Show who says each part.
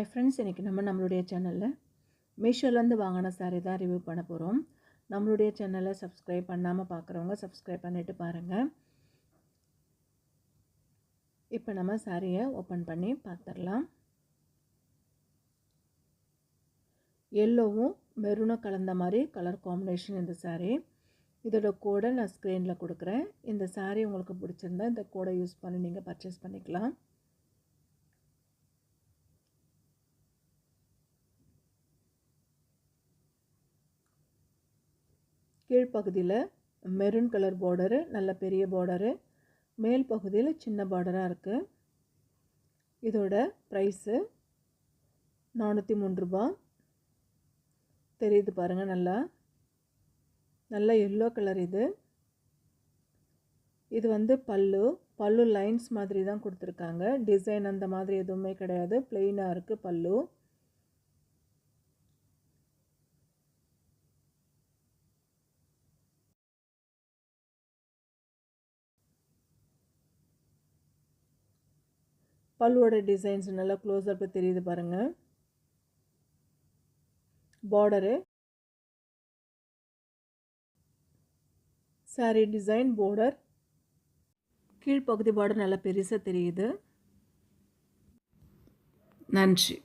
Speaker 1: ஐ friends இன்றைக்கி நம்ம நம்மளுடைய சேனலில் மீஷோலேருந்து வாங்கின சாரீ தான் ரிவ்யூ பண்ண போகிறோம் நம்மளுடைய சேனலை சப்ஸ்கிரைப் பண்ணாமல் பார்க்குறவங்க சப்ஸ்கிரைப் பண்ணிவிட்டு பாருங்கள் இப்போ நம்ம சாரியை ஓப்பன் பண்ணி பார்த்துடலாம் எல்லோவும் மெருனும் கலந்த மாதிரி கலர் காம்பினேஷன் இந்த சாரீ இதோட கோடை நான் ஸ்க்ரீனில் கொடுக்குறேன். இந்த சாரீ உங்களுக்கு பிடிச்சிருந்தா இந்த கோடை யூஸ் பண்ணி நீங்கள் பர்ச்சேஸ் பண்ணிக்கலாம். கீழ்ப்பகுதியில் மெரூன் கலர் பார்டரு நல்ல பெரிய பார்டரு மேல் பகுதியில் சின்ன பார்டராக இருக்குது இதோட ப்ரைஸு நானூற்றி மூணு ரூபா. தெரியுது பாருங்கள் நல்லா. நல்ல எல்லோ கலர் இது. இது வந்து பல்லு. பல்லு லைன்ஸ் மாதிரி தான் கொடுத்துருக்காங்க. டிசைன் அந்த மாதிரி எதுவுமே கிடையாது. பிளெயினாக இருக்குது பல்லு. பல்லுவோட டிசைன்ஸ் நல்லா க்ளோஸ்அப்பில் தெரியுது பாருங்கள் பார்டரு சாரீ டிசைன் பார்டர் கீழ்ப்பகுதி பார்டர் நல்லா பெருசாக தெரியுது. நன்றி.